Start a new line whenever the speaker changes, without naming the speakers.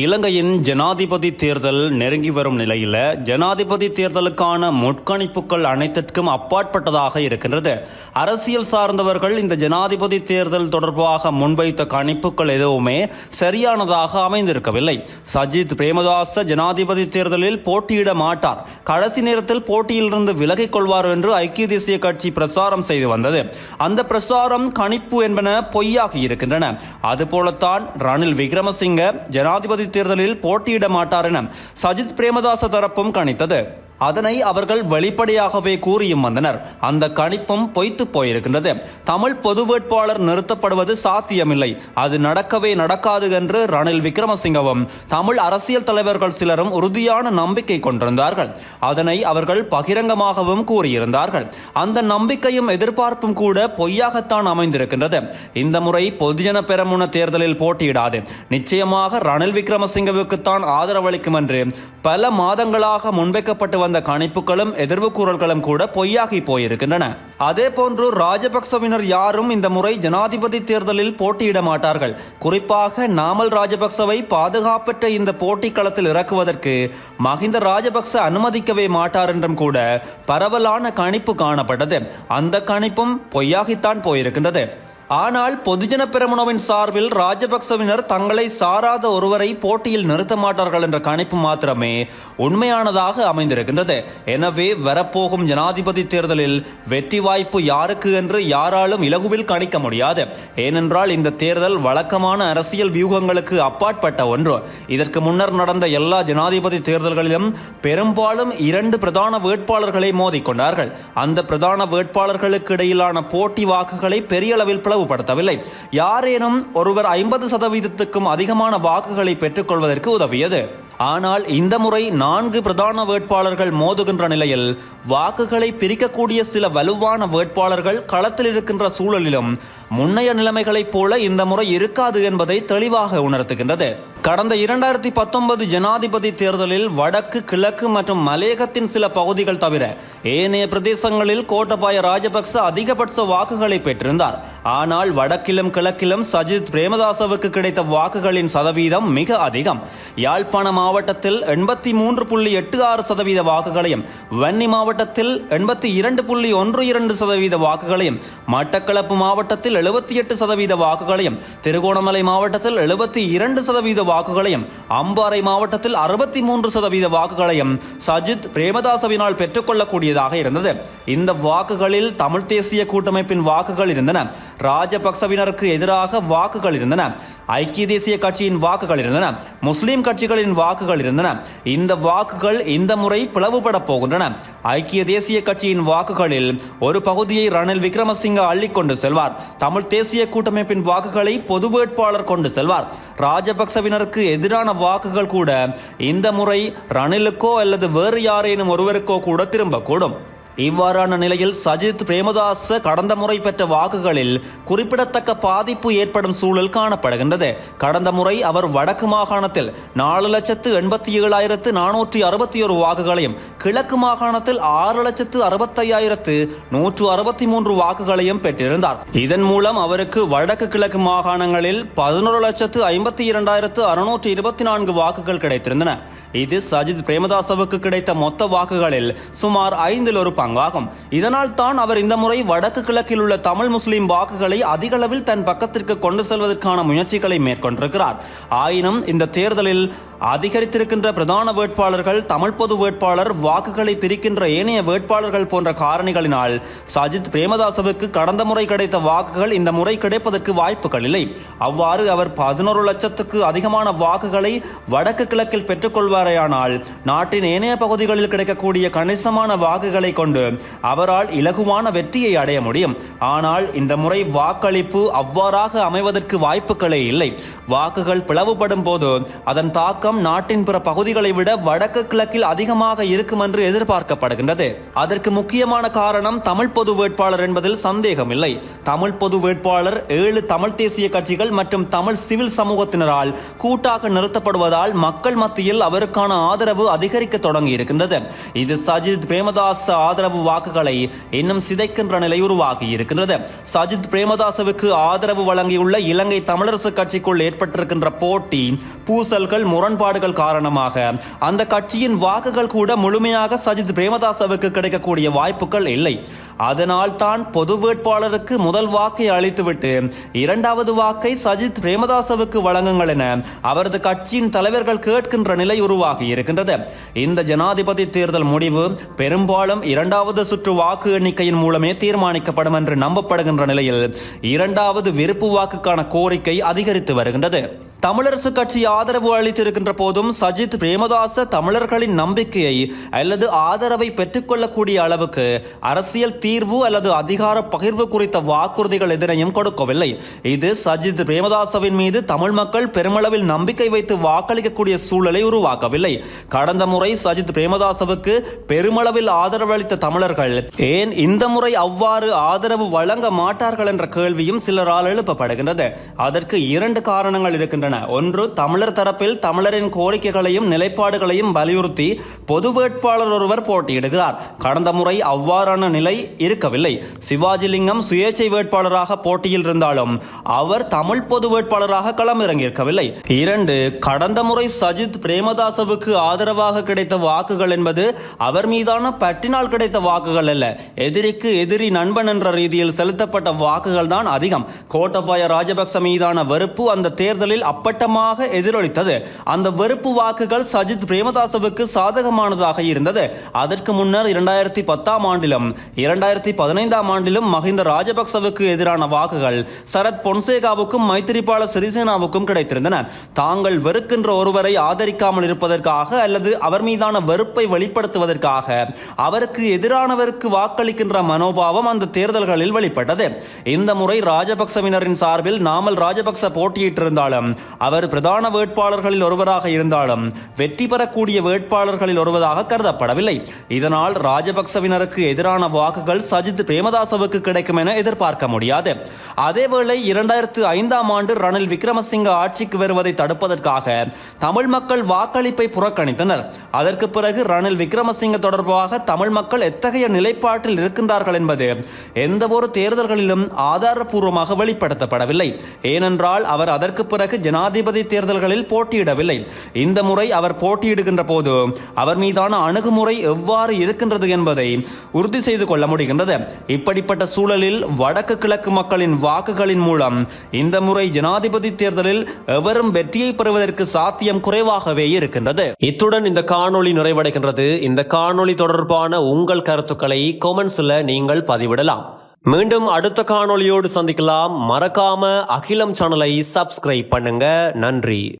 இலங்கையின் ஜனாதிபதி தேர்தல் நெருங்கி வரும் நிலையில் ஜனாதிபதி தேர்தலுக்கான முட்கணிப்புகள் அனைத்திற்கும் அப்பாற்பட்டதாக இருக்கின்றது. அரசியல் சார்ந்தவர்கள் இந்த ஜனாதிபதி தேர்தல் தொடர்பாக முன்வைத்த கணிப்புகள் எதுவுமே சரியானதாக அமைந்திருக்கவில்லை. சஜித் பிரேமதாச ஜனாதிபதி தேர்தலில் போட்டியிட மாட்டார். கடைசி நேரத்தில் போட்டியிலிருந்து விலகிக் கொள்வார் என்று ஐக்கிய தேசிய கட்சி பிரசாரம் செய்து வந்தது. அந்த பிரசாரம் கணிப்பு என்பன பொய்யாகி இருக்கின்றன. அதுபோலத்தான் ரணில் விக்ரமசிங்க ஜனாதிபதி தேர்தலில் போட்டியிட மாட்டார் என சஜித் பிரேமதாச தரப்பும் கணித்தது. அதனை அவர்கள் வெளிப்படையாகவே கூறியும் வந்தனர். அந்த கணிப்பும் பொய்த்து போயிருக்கின்றது. தமிழ் பொது வேட்பாளர் நிறுத்தப்படுவது சாத்தியமில்லை. அது நடக்கவே நடக்காது என்று ரணில் விக்ரமசிங்கவும் தமிழ் அரசியல் தலைவர்கள் சிலரும் உறுதியான நம்பிக்கை கொண்டிருந்தார்கள். அதனை அவர்கள் பகிரங்கமாகவும் கூறியிருந்தார்கள். அந்த நம்பிக்கையும் எதிர்பார்ப்பும் கூட பொய்யாகத்தான் அமைந்திருக்கின்றது. இந்த முறை பொதுஜன பெரமுன தேர்தலில் போட்டியிடாது. நிச்சயமாக ரணில் விக்ரமசிங்கவுக்குத்தான் ஆதரவளிக்கும் என்று பல மாதங்களாக முன்வைக்கப்பட்டு வந்த கணிப்புகளும் எதிர்வு கூறல்களும் கூட பொய்யாகி போயிருக்கின்றன. அதே போன்று ராஜபக்சவினர் யாரும் இந்த முறை ஜனாதிபதி தேர்தலில் போட்டியிட மாட்டார்கள். குறிப்பாக நாமல் ராஜபக்சவை பாதுகாப்பற்ற இந்த போட்டி களத்தில் இறக்குவதற்கு மஹிந்த ராஜபக்ச அனுமதிக்கவே மாட்டார் என்றும் கூட பரவலான கணிப்பு காணப்பட்டது. அந்த கணிப்பும் பொய்யாகித்தான் போயிருக்கின்றது. ஆனால் பொதுஜன பெருமனவின் சார்பில் ராஜபக்சவினர் தங்களை சாராத ஒருவரை போட்டியில் நிறுத்த மாட்டார்கள் என்ற கணிப்பு மாத்திரமே உண்மையானதாக அமைந்திருக்கின்றது. எனவே வரப்போகும் ஜனாதிபதி தேர்தலில் வெற்றி வாய்ப்பு யாருக்கு என்று யாராலும் இலகுவில் கணிக்க முடியாது. ஏனென்றால் இந்த தேர்தல் வழக்கமான அரசியல் வியூகங்களுக்கு அப்பாற்பட்ட ஒன்று. இதற்கு முன்னர் நடந்த எல்லா ஜனாதிபதி தேர்தல்களிலும் பெரும்பாலும் இரண்டு பிரதான வேட்பாளர்களை மோதிக்கொண்டார்கள் அந்த பிரதான வேட்பாளர்களுக்கு இடையிலான போட்டி வாக்குகளை பெரிய அளவில் பிளவுபடுத்தவில்லை யாரேனும் ஒருவர் ஐம்பது சதவீதத்துக்கும் அதிகமான வாக்குகளை பெற்றுக்கொள்வதற்கு உதவியது. ஆனால் இந்த முறை நான்கு பிரதான வேட்பாளர்கள் மோதுகின்ற நிலையில் வாக்குகளை பிரிக்கக்கூடிய சில வலுவான வேட்பாளர்கள் களத்தில் இருக்கின்ற சூழலிலும் முன்னைய நிலைமைகளைப் போல இந்த முறை இருக்காது என்பதை தெளிவாக உணர்த்துகின்றது. கடந்த இரண்டாயிரத்தி பத்தொன்பது ஜனாதிபதி தேர்தலில் வடக்கு கிழக்கு மற்றும் மலையகத்தின் சில பகுதிகள் தவிர ஏனைய பிரதேசங்களில் கோட்டபாய ராஜபக்ச அதிகபட்ச வாக்குகளை பெற்றிருந்தார். ஆனால் வடக்கிலும் கிழக்கிலும் சஜித் பிரேமதாசவுக்கு கிடைத்த வாக்குகளின் சதவீதம் மிக அதிகம். யாழ்ப்பாண மாவட்டத்தில் எண்பத்தி மூன்று புள்ளி எட்டு ஆறு சதவீத வாக்குகளையும் வன்னி மாவட்டத்தில் எண்பத்தி இரண்டு புள்ளி ஒன்று இரண்டு சதவீத வாக்குகளையும் மட்டக்களப்பு மாவட்டத்தில் எழுபத்தி எட்டு சதவீத வாக்குகளையும் திருகோணமலை மாவட்டத்தில் எழுபத்தி இரண்டு சதவீத வாக்குகளையும் அம்பாறை மாவட்டத்தில் அறுபத்தி மூன்று சதவீத வாக்குகளையும் சஜித் பிரேமதாசவினால் பெற்றுக்கொள்ளக்கூடியதாக இருந்தது. இந்த வாக்குகளில் தமிழ் தேசிய கூட்டமைப்பின் வாக்குகள் இருந்தன. ராஜபக்சவினருக்கு எதிராக வாக்குகள் இருந்தன. ஐக்கிய தேசிய கட்சியின் வாக்குகள் இருந்தன. முஸ்லிம் கட்சிகளின் வாக்குகள் இருந்தன. இந்த வாக்குகள் இந்த முறை பிளவுபட போகின்றன. ஐக்கிய தேசிய கட்சியின் வாக்குகளில் ஒரு பகுதியை ரணில் விக்ரமசிங்க அள்ளிக்கொண்டு செல்வார். தமிழ் தேசிய கூட்டமைப்பின் வாக்குகளை பொது வேட்பாளர் கொண்டு செல்வார். ராஜபக்சவினருக்கு எதிரான வாக்குகள் கூட இந்த முறை ரணிலுக்கோ அல்லது வேறு யாரேனும் ஒருவருக்கோ கூட திரும்பக்கூடும். இவ்வாறான நிலையில் சஜித் பிரேமதாச கடந்த முறை பெற்ற வாக்குகளில் குறிப்பிடத்தக்க பாதிப்பு ஏற்படும் சூழல் காணப்படுகின்றது. கடந்த முறை அவர் வடக்கு மாகாணத்தில் நாலு லட்சத்து எண்பத்தி ஏழாயிரத்து நானூற்றி அறுபத்தி ஒரு வாக்குகளையும் கிழக்கு மாகாணத்தில் ஆறு லட்சத்து அறுபத்தையாயிரத்து நூற்று அறுபத்தி மூன்று வாக்குகளையும் பெற்றிருந்தார். இதன் மூலம் அவருக்கு வடக்கு கிழக்கு மாகாணங்களில் பதினோரு லட்சத்து ஐம்பத்தி இரண்டாயிரத்து அறுநூற்று இருபத்தி நான்கு வாக்குகள் கிடைத்திருந்தன. இது சஜித் பிரேமதாசவுக்கு கிடைத்த மொத்த வாக்குகளில் சுமார் ஐந்தில் ஒரு பங்காகும் இதனால் தான் அவர் இந்த முறை வடக்கு கிழக்கில் உள்ள தமிழ் முஸ்லிம் வாக்குகளை அதிக அளவில் தன் பக்கத்திற்கு கொண்டு செல்வதற்கான முயற்சிகளை மேற்கொண்டிருக்கிறார். ஆயினும் இந்த தேர்தலில் அதிகரித்திருக்கின்ற பிரதான வேட்பாளர்கள் தமிழ் பொது வேட்பாளர் வாக்குகளை பிரிக்கின்ற ஏனைய வேட்பாளர்கள் போன்ற காரணிகளினால் சஜித் பிரேமதாசவுக்கு கடந்த முறை கிடைத்த வாக்குகள் இந்த முறை கிடைப்பதற்கு வாய்ப்புகள் இல்லை. அவ்வாறு அவர் பதினோரு லட்சத்துக்கு அதிகமான வாக்குகளை வடக்கு கிழக்கில் பெற்றுக்கொள்வாரேயானால் நாட்டின் ஏனைய பகுதிகளில் கிடைக்கக்கூடிய கணிசமான வாக்குகளை கொண்டு அவரால் இலகுவான வெற்றியை அடைய முடியும். ஆனால் இந்த முறை வாக்களிப்பு அவ்வாறாக அமைவதற்கு வாய்ப்புகளே இல்லை. வாக்குகள் பிளவுபடும் போது அதன் தாக்கம் வெப்பம் நாட்டின் பிற பகுதிகளை விட வடக்கு கிழக்கில் அதிகமாக இருக்கும் என்று எதிர்பார்க்கப்படுகின்றது. அதற்கு முக்கியமான காரணம் தமிழ் பொது வேட்பாளர் என்பதில் சந்தேகமில்லை. தமிழ் பொது வேட்பாளர் ஏழு தமிழ் தேசிய கட்சிகள் மற்றும் தமிழ் சிவில் சமூகத்தினரால் கூட்டாக நிறுத்தப்படுவதால் மக்கள் மத்தியில் அவருக்கான ஆதரவு அதிகரிக்க தொடங்கி இருக்கின்றது இது சஜித் பிரேமதாஸ் ஆதரவு வாக்குகளை இன்னும் சிதைக்கின்ற நிலை உருவாகி இருக்கின்றது சஜித் பிரேமதாசவுக்கு ஆதரவு வழங்கியுள்ள இலங்கை தமிழரசு கட்சிக்குள் ஏற்பட்டிருக்கின்ற போட்டி பூசல்கள் முரண்பாடுகள் காரணமாக அந்த கட்சியின் வாக்குகள் கூட முழுமையாக சஜித் பிரேமதாசவுக்கு கிடைக்கக்கூடிய வாய்ப்புகள் இல்லை. அதனால் தான் பொது வேட்பாளருக்கு முதல் வாக்கை அளித்துவிட்டு இரண்டாவது வாக்கை சஜித் பிரேமதாசவுக்கு வழங்குங்கள் என அவரது கட்சியின் தலைவர்கள் கேட்கின்ற நிலை உருவாகி இருக்கின்றது. இந்த ஜனாதிபதி தேர்தல் முடிவு பெரும்பாலும் இரண்டாவது சுற்று வாக்கு எண்ணிக்கையின் மூலமே தீர்மானிக்கப்படும் என்று நம்பப்படுகின்ற நிலையில் இரண்டாவது விருப்பு வாக்குக்கான கோரிக்கை அதிகரித்து வருகின்றது. தமிழரசு கட்சி ஆதரவு அளித்திருக்கின்ற போதும் சஜித் பிரேமதாச தமிழர்களின் நம்பிக்கையை அல்லது ஆதரவை பெற்றுக்கொள்ளக்கூடிய அளவுக்கு அரசியல் தீர்வு அல்லது அதிகார பகிர்வு குறித்த வாக்குறுதிகள் எதனையும் கொடுக்கவில்லை. இது சஜித் பிரேமதாசவின் மீது தமிழ் மக்கள் பெருமளவில் நம்பிக்கை வைத்து வாக்களிக்கக்கூடிய சூழலை உருவாக்கவில்லை. கடந்த முறை சஜித் பிரேமதாசவுக்கு பெருமளவில் ஆதரவு அளித்த தமிழர்கள் ஏன் இந்த முறை அவ்வாறு ஆதரவு வழங்க மாட்டார்கள்? என்ற கேள்வியும் சிலரால் எழுப்பப்படுகின்றது. அதற்கு இரண்டு காரணங்கள் இருக்கின்றன. ஒன்று தமிழர் தரப்பில் தமிழரின் கோரிக்கைகளையும் நிலைப்பாடுகளையும் வலியுறுத்தி பொது வேட்பாளர் ஒருவர் போட்டியிடுகிறார். கடந்த முறை அவ்வாறான நிலை இருக்கவில்லை. சிவாஜிலிங்கம் சுயேட்சை வேட்பாளராக போட்டியில் இருந்தாலும் அவர் தமிழ் பொது வேட்பாளராக களமிறங்கியிருக்கவில்லை. இரண்டு கடந்த முறை சஜித் பிரேமதாசவுக்கு ஆதரவாக கிடைத்த வாக்குகள் என்பது அவர் மீதான பற்றினால் கிடைத்த வாக்குகள் அல்ல. எதிரிக்கு எதிரி நண்பன் என்ற ரீதியில் செலுத்தப்பட்ட வாக்குகள் தான் அதிகம். கோட்டபாய ராஜபக்ச மீதான வெறுப்பு அந்த தேர்தலில் அப்பட்டமாக எதிரொலித்தது. அந்த வெறுப்பு வாக்குகள் சஜித் பிரேமதாசவுக்கு சாதகமானதாக இருந்தது. அதற்கு முன்னர் இரண்டாயிரத்தி பத்தாம் ஆண்டிலும் இரண்டாயிரத்தி பதினைந்தாம் ஆண்டிலும் மஹிந்த ராஜபக்சவுக்கு எதிரான வாக்குகள் சரத் பொன்சேகாவுக்கும் மைத்திரிபால சிறிசேனாவுக்கும் கிடைத்திருந்தன. தாங்கள் வெறுக்கின்ற ஒருவரை ஆதரிக்காமல் இருப்பதற்காக அல்லது அவர் மீதான வெறுப்பை வெளிப்படுத்துவதற்காக அவருக்கு எதிரானவருக்கு வாக்களிக்கின்ற மனோபாவம் அந்த தேர்தல்களில் வெளிப்பட்டது. இந்த முறை ராஜபக்சவினரின் சார்பில் நாமல் ராஜபக்ச போட்டியிட்டிருந்தாலும் அவர் பிரதான வேட்பாளர்களில் ஒருவராக இருந்தாலும் வெற்றி பெறக்கூடிய வேட்பாளர்களில் ஒருவராக கருதப்படவில்லை. இதனால் ராஜபக்சவினருக்கு எதிரான வாக்குகள் சஜித் பிரேமதாசவுக்கு கிடைக்கும் என எதிர்பார்க்க முடியாது. அதேவேளை இரண்டாயிரத்து ஐந்தாம் ஆண்டு ரணில் விக்ரமசிங்க ஆட்சிக்கு வருவதை தடுப்பதற்காக தமிழ் மக்கள் வாக்களிப்பை புறக்கணித்தனர். அதற்கு பிறகு ரணில் விக்ரமசிங்க தொடர்பாக தமிழ் மக்கள் எத்தகைய நிலைப்பாட்டில் இருக்கின்றார்கள் என்பது எந்த ஒரு தேர்தல்களிலும் ஆதாரபூர்வமாக வெளிப்படுத்தப்படவில்லை. ஏனென்றால் அவர் அதற்கு பிறகு ஜனாதிபதி தேர்தல்களில் போட்டியிடவில்லை. இந்த முறை அவர் போட்டியிடுகின்ற போது அவர் மீதான அணுகுமுறை எவ்வாறு இருக்கின்றது என்பதை உறுதி செய்து கொள்ள முடிகின்றது. இப்படிப்பட்ட சூழலில் வடக்கு கிழக்கு மக்களின் வாக்குகளின் மூலம் இந்த முறை ஜனாதிபதி தேர்தலில் எவரும் வெற்றியை பெறுவதற்கு சாத்தியம் குறைவாகவே இருக்கின்றது. இத்துடன் இந்த காணொளி நிறைவடைகின்றது. இந்த காணொளி தொடர்பான உங்கள் கருத்துக்களை கொமெண்ட்ஸ்ல நீங்கள் பதிவிடலாம். மீண்டும் அடுத்த காணொளியோடு சந்திக்கலாம். மறக்காம அகிலம் சேனலை சப்ஸ்கிரைப் பண்ணுங்க. நன்றி.